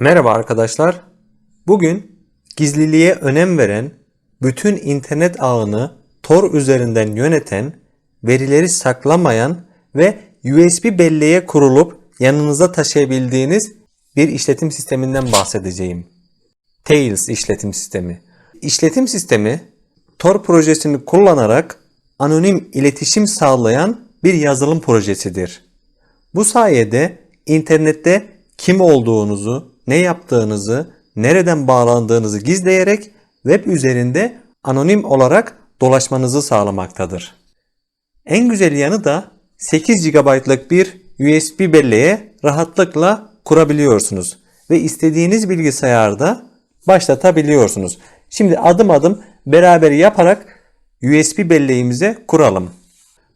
Merhaba arkadaşlar. Bugün gizliliğe önem veren, bütün internet ağını Tor üzerinden yöneten, verileri saklamayan ve USB belleğe kurulup yanınıza taşıyabildiğiniz bir işletim sisteminden bahsedeceğim. Tails işletim sistemi. İşletim sistemi Tor projesini kullanarak anonim iletişim sağlayan bir yazılım projesidir. Bu sayede internette kim olduğunuzu, ne yaptığınızı, nereden bağlandığınızı gizleyerek web üzerinde anonim olarak dolaşmanızı sağlamaktadır. En güzel yanı da 8 GB'lık bir USB belleğe rahatlıkla kurabiliyorsunuz ve istediğiniz bilgisayarda başlatabiliyorsunuz. Şimdi adım adım beraber yaparak USB belleğimize kuralım.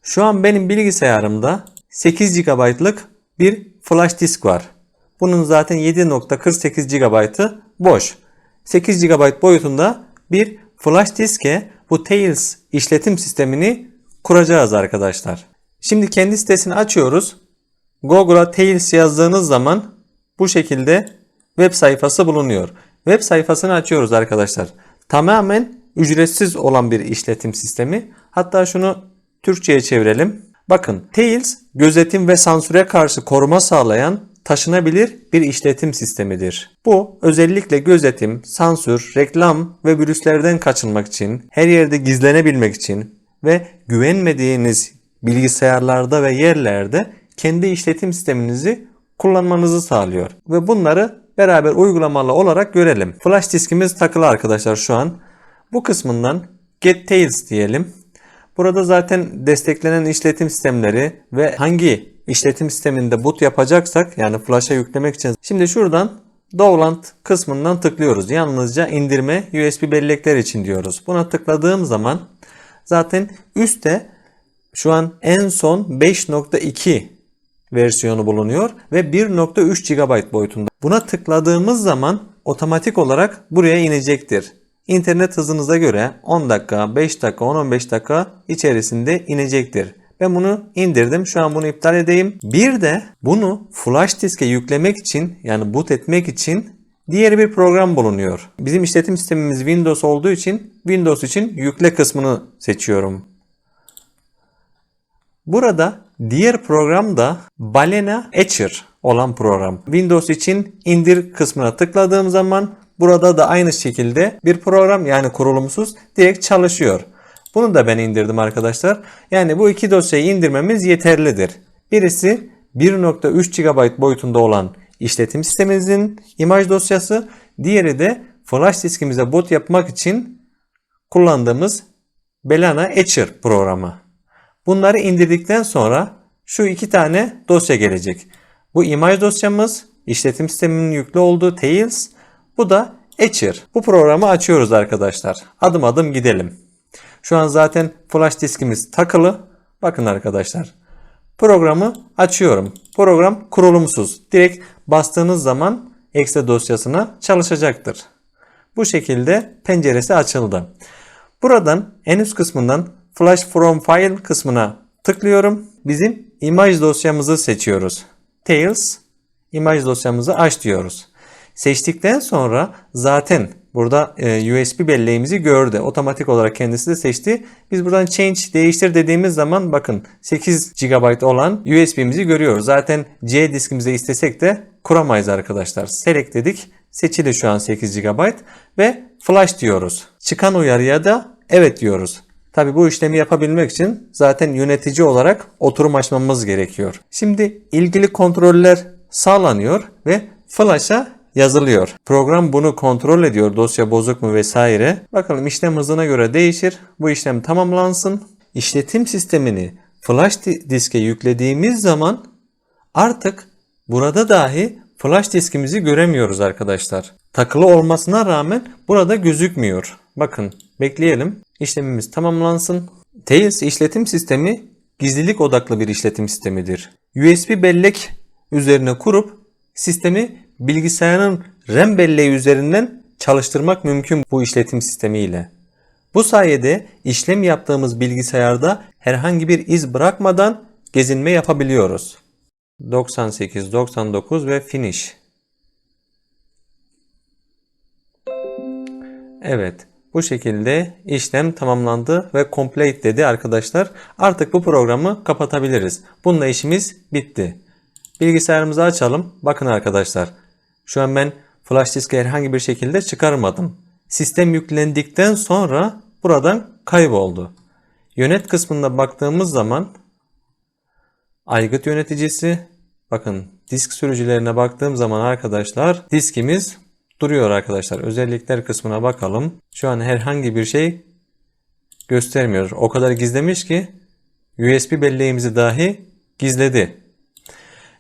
Şu an benim bilgisayarımda 8 GB'lık bir flash disk var. Bunun zaten 7.48 GB'ı boş. 8 GB boyutunda bir flash diske bu Tails işletim sistemini kuracağız arkadaşlar. Şimdi kendi sitesini açıyoruz. Google'a Tails yazdığınız zaman bu şekilde web sayfası bulunuyor. Web sayfasını açıyoruz arkadaşlar. Tamamen ücretsiz olan bir işletim sistemi. Hatta şunu Türkçe'ye çevirelim. Bakın Tails gözetim ve sansüre karşı koruma sağlayan taşınabilir bir işletim sistemidir. Bu özellikle gözetim, sansür, reklam ve virüslerden kaçınmak için, her yerde gizlenebilmek için ve güvenmediğiniz bilgisayarlarda ve yerlerde kendi işletim sisteminizi kullanmanızı sağlıyor. Ve bunları beraber uygulamalı olarak görelim. Flash diskimiz takılı arkadaşlar şu an. Bu kısmından Get diyelim. Burada zaten desteklenen işletim sistemleri ve hangi işletim sisteminde boot yapacaksak yani flash'a yüklemek için. Şimdi şuradan Download kısmından tıklıyoruz. Yalnızca indirme USB bellekler için diyoruz. Buna tıkladığım zaman zaten üstte şu an en son 5.2 versiyonu bulunuyor ve 1.3 GB boyutunda. Buna tıkladığımız zaman otomatik olarak buraya inecektir. İnternet hızınıza göre 10 dakika, 5 dakika, 10-15 dakika içerisinde inecektir. Ben bunu indirdim. Şu an bunu iptal edeyim. Bir de bunu flash diske yüklemek için yani boot etmek için diğer bir program bulunuyor. Bizim işletim sistemimiz Windows olduğu için Windows için yükle kısmını seçiyorum. Burada diğer program da Balena Etcher olan program. Windows için indir kısmına tıkladığım zaman burada da aynı şekilde bir program yani kurulumsuz direkt çalışıyor. Bunu da ben indirdim arkadaşlar. Yani bu iki dosyayı indirmemiz yeterlidir. Birisi 1.3 GB boyutunda olan işletim sistemimizin imaj dosyası. Diğeri de flash diskimize boot yapmak için kullandığımız Belana Etcher programı. Bunları indirdikten sonra şu iki tane dosya gelecek. Bu imaj dosyamız, işletim sisteminin yüklü olduğu Tails. Bu da Etcher. Bu programı açıyoruz arkadaşlar. Adım adım gidelim. Şu an zaten flash diskimiz takılı. Bakın arkadaşlar. Programı açıyorum. Program kurulumsuz. Direkt bastığınız zaman exe dosyasına çalışacaktır. Bu şekilde penceresi açıldı. Buradan en üst kısmından Flash from File kısmına tıklıyorum. Bizim imaj dosyamızı seçiyoruz. Tails imaj dosyamızı aç diyoruz. Seçtikten sonra zaten burada e, USB belleğimizi gördü. Otomatik olarak kendisi de seçti. Biz buradan change değiştir dediğimiz zaman bakın 8 GB olan USB'mizi görüyoruz. Zaten C diskimize istesek de kuramayız arkadaşlar. Select dedik. Seçili şu an 8 GB ve flash diyoruz. Çıkan uyarıya da evet diyoruz. Tabi bu işlemi yapabilmek için zaten yönetici olarak oturum açmamız gerekiyor. Şimdi ilgili kontroller sağlanıyor ve flash'a yazılıyor. Program bunu kontrol ediyor dosya bozuk mu vesaire. Bakalım işlem hızına göre değişir. Bu işlem tamamlansın. İşletim sistemini flash diske yüklediğimiz zaman artık burada dahi flash diskimizi göremiyoruz arkadaşlar. Takılı olmasına rağmen burada gözükmüyor. Bakın bekleyelim. İşlemimiz tamamlansın. Tails işletim sistemi gizlilik odaklı bir işletim sistemidir. USB bellek üzerine kurup sistemi bilgisayarın RAM belleği üzerinden çalıştırmak mümkün bu işletim sistemiyle. Bu sayede işlem yaptığımız bilgisayarda herhangi bir iz bırakmadan gezinme yapabiliyoruz. 98, 99 ve finish. Evet. Bu şekilde işlem tamamlandı ve complete dedi arkadaşlar. Artık bu programı kapatabiliriz. Bununla işimiz bitti. Bilgisayarımızı açalım. Bakın arkadaşlar. Şu an ben flash diski herhangi bir şekilde çıkarmadım. Sistem yüklendikten sonra buradan kayboldu. Yönet kısmında baktığımız zaman aygıt yöneticisi bakın disk sürücülerine baktığım zaman arkadaşlar diskimiz duruyor arkadaşlar. Özellikler kısmına bakalım. Şu an herhangi bir şey göstermiyor. O kadar gizlemiş ki USB belleğimizi dahi gizledi.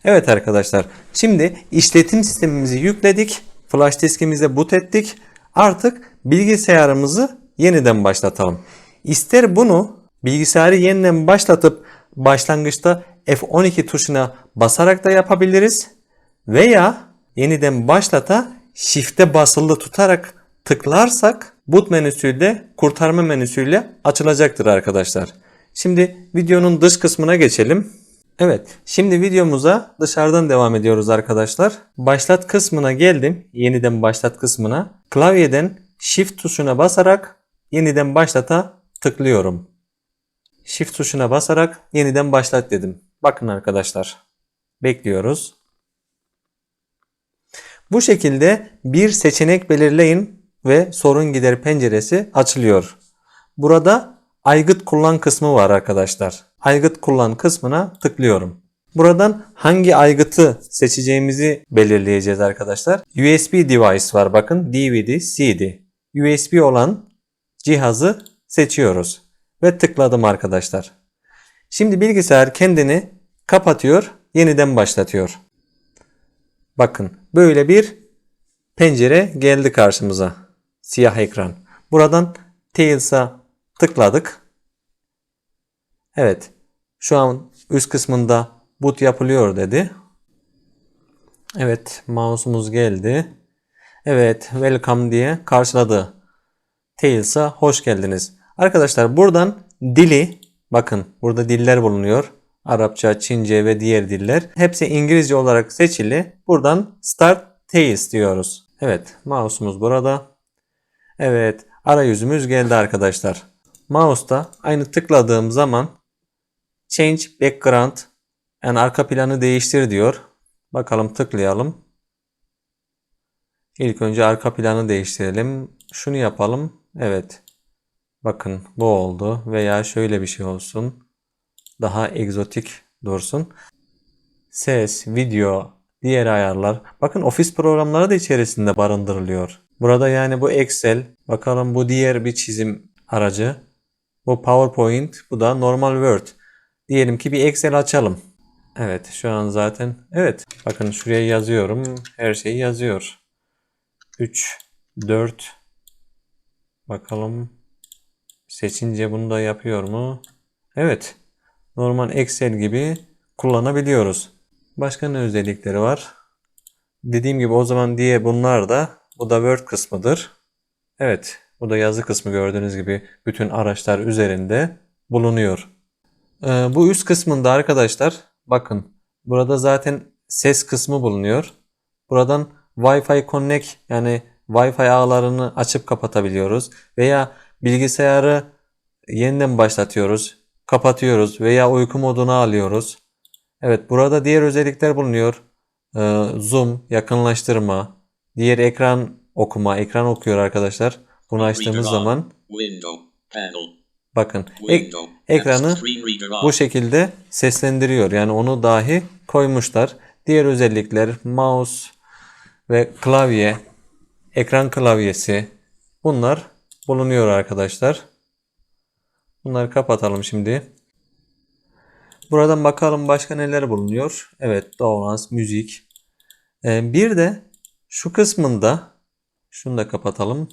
Evet arkadaşlar. Şimdi işletim sistemimizi yükledik. Flash diskimize boot ettik. Artık bilgisayarımızı yeniden başlatalım. İster bunu bilgisayarı yeniden başlatıp başlangıçta F12 tuşuna basarak da yapabiliriz. Veya yeniden başlata Shift'e basılı tutarak tıklarsak boot menüsüyle kurtarma menüsüyle açılacaktır arkadaşlar. Şimdi videonun dış kısmına geçelim. Evet, şimdi videomuza dışarıdan devam ediyoruz arkadaşlar. Başlat kısmına geldim. Yeniden başlat kısmına. Klavyeden Shift tuşuna basarak yeniden başlata tıklıyorum. Shift tuşuna basarak yeniden başlat dedim. Bakın arkadaşlar. Bekliyoruz. Bu şekilde bir seçenek belirleyin ve sorun gider penceresi açılıyor. Burada aygıt kullan kısmı var arkadaşlar. Aygıt kullan kısmına tıklıyorum. Buradan hangi aygıtı seçeceğimizi belirleyeceğiz arkadaşlar. USB device var bakın DVD, CD. USB olan cihazı seçiyoruz ve tıkladım arkadaşlar. Şimdi bilgisayar kendini kapatıyor, yeniden başlatıyor. Bakın böyle bir pencere geldi karşımıza. Siyah ekran. Buradan Tails'a tıkladık. Evet. Şu an üst kısmında boot yapılıyor dedi. Evet. Mouse'umuz geldi. Evet. Welcome diye karşıladı. Tails'a hoş geldiniz. Arkadaşlar buradan dili bakın burada diller bulunuyor. Arapça, Çince ve diğer diller. Hepsi İngilizce olarak seçili. Buradan Start Tails diyoruz. Evet, mouse'umuz burada. Evet, arayüzümüz geldi arkadaşlar. Mouse'da aynı tıkladığım zaman Change Background yani arka planı değiştir diyor. Bakalım tıklayalım. İlk önce arka planı değiştirelim. Şunu yapalım. Evet. Bakın bu oldu veya şöyle bir şey olsun daha egzotik dursun. Ses, video, diğer ayarlar. Bakın ofis programları da içerisinde barındırılıyor. Burada yani bu Excel, bakalım bu diğer bir çizim aracı. Bu PowerPoint, bu da normal Word. Diyelim ki bir Excel açalım. Evet şu an zaten evet bakın şuraya yazıyorum. Her şeyi yazıyor. 3 4 bakalım seçince bunu da yapıyor mu? Evet normal Excel gibi kullanabiliyoruz. Başka ne özellikleri var? Dediğim gibi o zaman diye bunlar da bu da Word kısmıdır. Evet bu da yazı kısmı gördüğünüz gibi bütün araçlar üzerinde bulunuyor. Ee, bu üst kısmında arkadaşlar bakın burada zaten ses kısmı bulunuyor. Buradan Wi-Fi Connect yani Wi-Fi ağlarını açıp kapatabiliyoruz veya bilgisayarı yeniden başlatıyoruz kapatıyoruz veya uyku moduna alıyoruz. Evet burada diğer özellikler bulunuyor. Ee, zoom, yakınlaştırma, diğer ekran okuma, ekran okuyor arkadaşlar. Bunu açtığımız zaman bakın ek, ekranı bu şekilde seslendiriyor. Yani onu dahi koymuşlar. Diğer özellikler mouse ve klavye, ekran klavyesi bunlar bulunuyor arkadaşlar. Bunları kapatalım şimdi. Buradan bakalım başka neler bulunuyor. Evet Doğans, müzik. Ee, bir de şu kısmında şunu da kapatalım.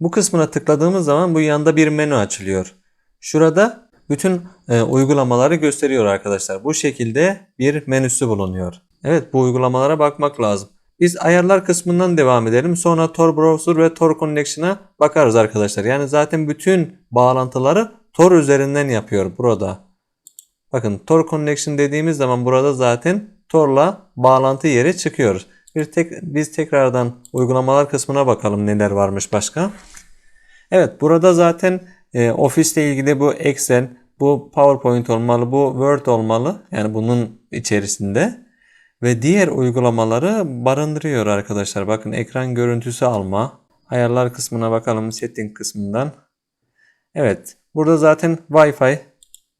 Bu kısmına tıkladığımız zaman bu yanda bir menü açılıyor. Şurada bütün e, uygulamaları gösteriyor arkadaşlar. Bu şekilde bir menüsü bulunuyor. Evet bu uygulamalara bakmak lazım. Biz ayarlar kısmından devam edelim. Sonra Tor Browser ve Tor Connection'a bakarız arkadaşlar. Yani zaten bütün bağlantıları Tor üzerinden yapıyor burada. Bakın Tor Connection dediğimiz zaman burada zaten Tor'la bağlantı yeri çıkıyor. Bir tek biz tekrardan uygulamalar kısmına bakalım neler varmış başka. Evet burada zaten e, ofisle ilgili bu Excel, bu PowerPoint olmalı, bu Word olmalı. Yani bunun içerisinde ve diğer uygulamaları barındırıyor arkadaşlar. Bakın ekran görüntüsü alma. Ayarlar kısmına bakalım setting kısmından. Evet burada zaten Wi-Fi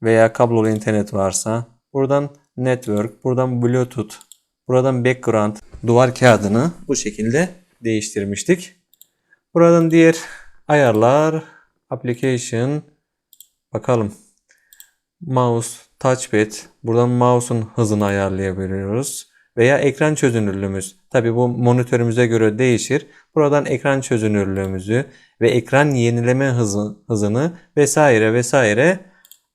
veya kablolu internet varsa buradan network, buradan bluetooth, buradan background duvar kağıdını bu şekilde değiştirmiştik. Buradan diğer ayarlar, application bakalım. Mouse, touchpad. Buradan mouse'un hızını ayarlayabiliyoruz. Veya ekran çözünürlüğümüz. Tabi bu monitörümüze göre değişir. Buradan ekran çözünürlüğümüzü ve ekran yenileme hızı, hızını vesaire vesaire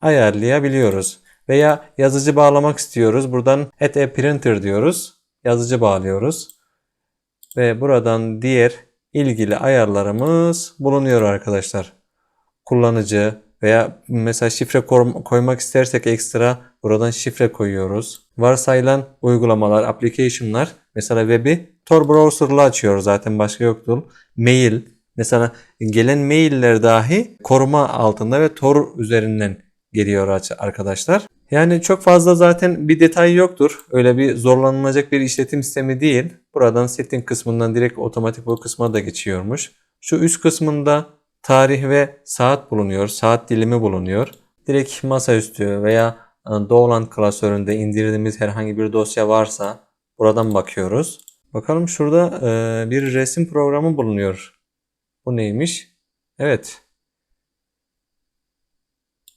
ayarlayabiliyoruz. Veya yazıcı bağlamak istiyoruz. Buradan add a printer diyoruz. Yazıcı bağlıyoruz. Ve buradan diğer ilgili ayarlarımız bulunuyor arkadaşlar. Kullanıcı veya mesela şifre koymak istersek ekstra buradan şifre koyuyoruz. Varsayılan uygulamalar, application'lar mesela web'i Tor browser'la açıyoruz zaten başka yoktur. Mail mesela gelen mailler dahi koruma altında ve Tor üzerinden geliyor arkadaşlar. Yani çok fazla zaten bir detay yoktur. Öyle bir zorlanılacak bir işletim sistemi değil. Buradan setting kısmından direkt otomatik bu kısma da geçiyormuş. Şu üst kısmında tarih ve saat bulunuyor. Saat dilimi bulunuyor. Direkt masaüstü veya Download klasöründe indirdiğimiz herhangi bir dosya varsa buradan bakıyoruz. Bakalım şurada e, bir resim programı bulunuyor. Bu neymiş? Evet.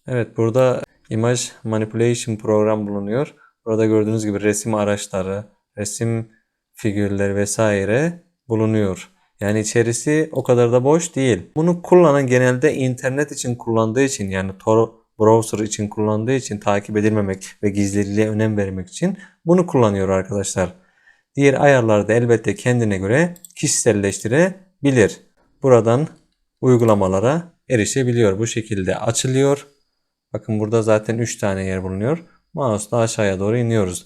Evet burada image manipulation program bulunuyor. Burada gördüğünüz gibi resim araçları, resim figürleri vesaire bulunuyor. Yani içerisi o kadar da boş değil. Bunu kullanan genelde internet için kullandığı için yani Tor browser için kullandığı için takip edilmemek ve gizliliğe önem vermek için bunu kullanıyor arkadaşlar. Diğer ayarları da elbette kendine göre kişiselleştirebilir. Buradan uygulamalara erişebiliyor. Bu şekilde açılıyor. Bakın burada zaten 3 tane yer bulunuyor. Mouse'la aşağıya doğru iniyoruz.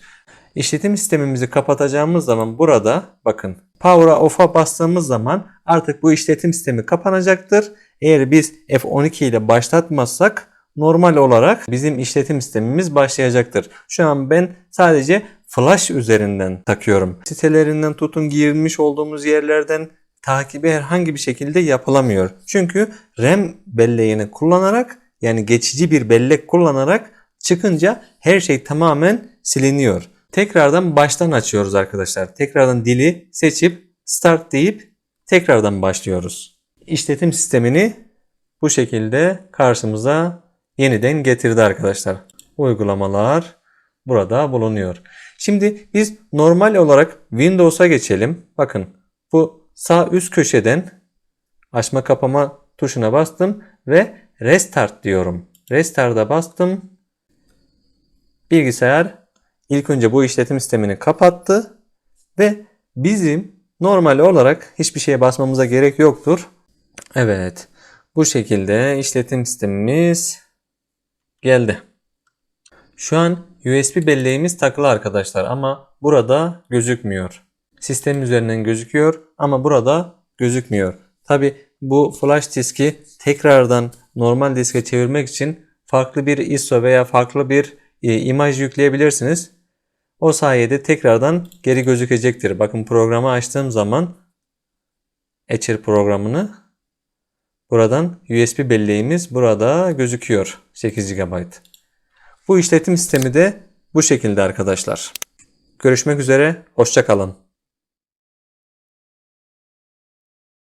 İşletim sistemimizi kapatacağımız zaman burada bakın Power'a off'a bastığımız zaman artık bu işletim sistemi kapanacaktır. Eğer biz F12 ile başlatmazsak normal olarak bizim işletim sistemimiz başlayacaktır. Şu an ben sadece flash üzerinden takıyorum. Sitelerinden tutun girmiş olduğumuz yerlerden takibi herhangi bir şekilde yapılamıyor. Çünkü RAM belleğini kullanarak yani geçici bir bellek kullanarak çıkınca her şey tamamen siliniyor. Tekrardan baştan açıyoruz arkadaşlar. Tekrardan dili seçip start deyip tekrardan başlıyoruz. İşletim sistemini bu şekilde karşımıza yeniden getirdi arkadaşlar. Uygulamalar burada bulunuyor. Şimdi biz normal olarak Windows'a geçelim. Bakın bu sağ üst köşeden açma kapama tuşuna bastım ve restart diyorum. Restart'a bastım. Bilgisayar ilk önce bu işletim sistemini kapattı ve bizim normal olarak hiçbir şeye basmamıza gerek yoktur. Evet. Bu şekilde işletim sistemimiz geldi. Şu an USB belleğimiz takılı arkadaşlar ama burada gözükmüyor. Sistem üzerinden gözüküyor ama burada gözükmüyor. Tabi bu flash diski tekrardan normal diske çevirmek için farklı bir ISO veya farklı bir e, imaj yükleyebilirsiniz. O sayede tekrardan geri gözükecektir. Bakın programı açtığım zaman Etcher programını buradan USB belleğimiz burada gözüküyor. 8 GB. Bu işletim sistemi de bu şekilde arkadaşlar. Görüşmek üzere. Hoşçakalın.